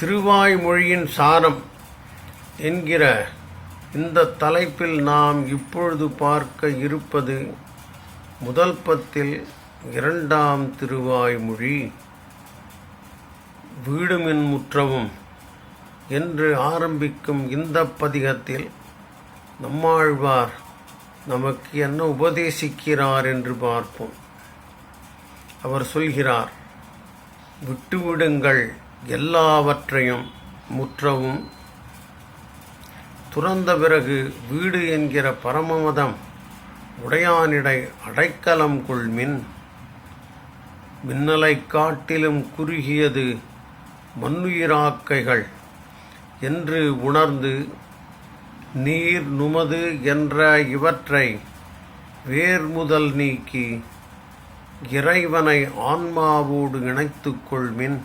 திருவாய்மொழியின் சாரம் என்கிற இந்த தலைப்பில் நாம் இப்பொழுது பார்க்க இருப்பது முதல் பத்தில் இரண்டாம் திருவாய்மொழி வீடுமின் முற்றவும் என்று ஆரம்பிக்கும் இந்த பதிகத்தில் நம்மாழ்வார் நமக்கு என்ன உபதேசிக்கிறார் என்று பார்ப்போம். அவர் சொல்கிறார் விட்டுவிடுங்கள் எல்லாவற்றையும் முற்றவும். துறந்த பிறகு வீடு என்கிற பரமமதம் உடையானிடை அடைக்கலம் கொள்மின் மின்னலைக் காட்டிலும் குறுகியது மண்ணுயிராக்கைகள் என்று உணர்ந்து நீர் நுமது என்ற இவற்றை வேர் முதல் நீக்கி இறைவனை ஆன்மாவோடு இணைத்துக் கொள்மின்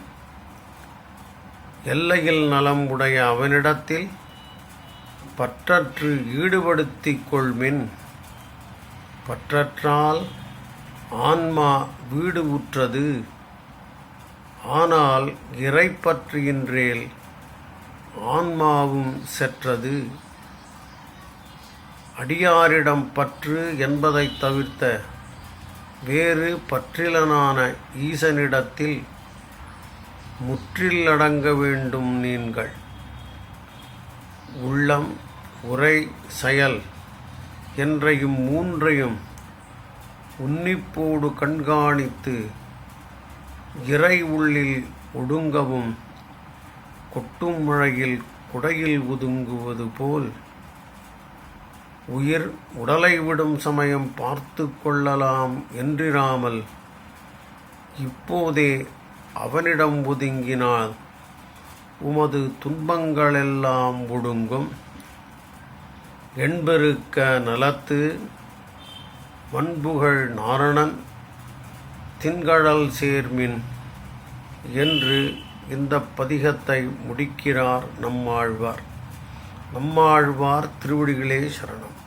எல்லையில் நலம் உடைய அவனிடத்தில் பற்றற்று ஈடுபடுத்திக் கொள்மின். பற்றற்றால் ஆன்மா வீடு உற்றது. ஆனால் இறைப்பற்றியின்றேல் ஆன்மாவும் செற்றது. அடியாரிடம் பற்று என்பதைத் தவிர்த்த வேறு பற்றிலனான ஈசனிடத்தில் முற்றிலடங்க வேண்டும் நீங்கள் உள்ளம் உரை செயல் என்றையும் மூன்றையும் உன்னிப்போடு கண்காணித்து இறை உள்ளில் ஒடுங்கவும் கொட்டும் மழையில் குடையில் ஒதுங்குவது போல் உயிர் உடலை விடும் சமயம் பார்த்து கொள்ளலாம் என்றிராமல் இப்போதே அவனிடம் ஒதுங்கினால் உமது துன்பங்களெல்லாம் ஒடுங்கும். எண்பெருக்க நலத்து வன்புகழ் நாரணன் தின்கடல் சேர்மின் என்று இந்த பதிகத்தை முடிக்கிறார் நம்மாழ்வார். நம்மாழ்வார் திருவடிகளே சரணம்.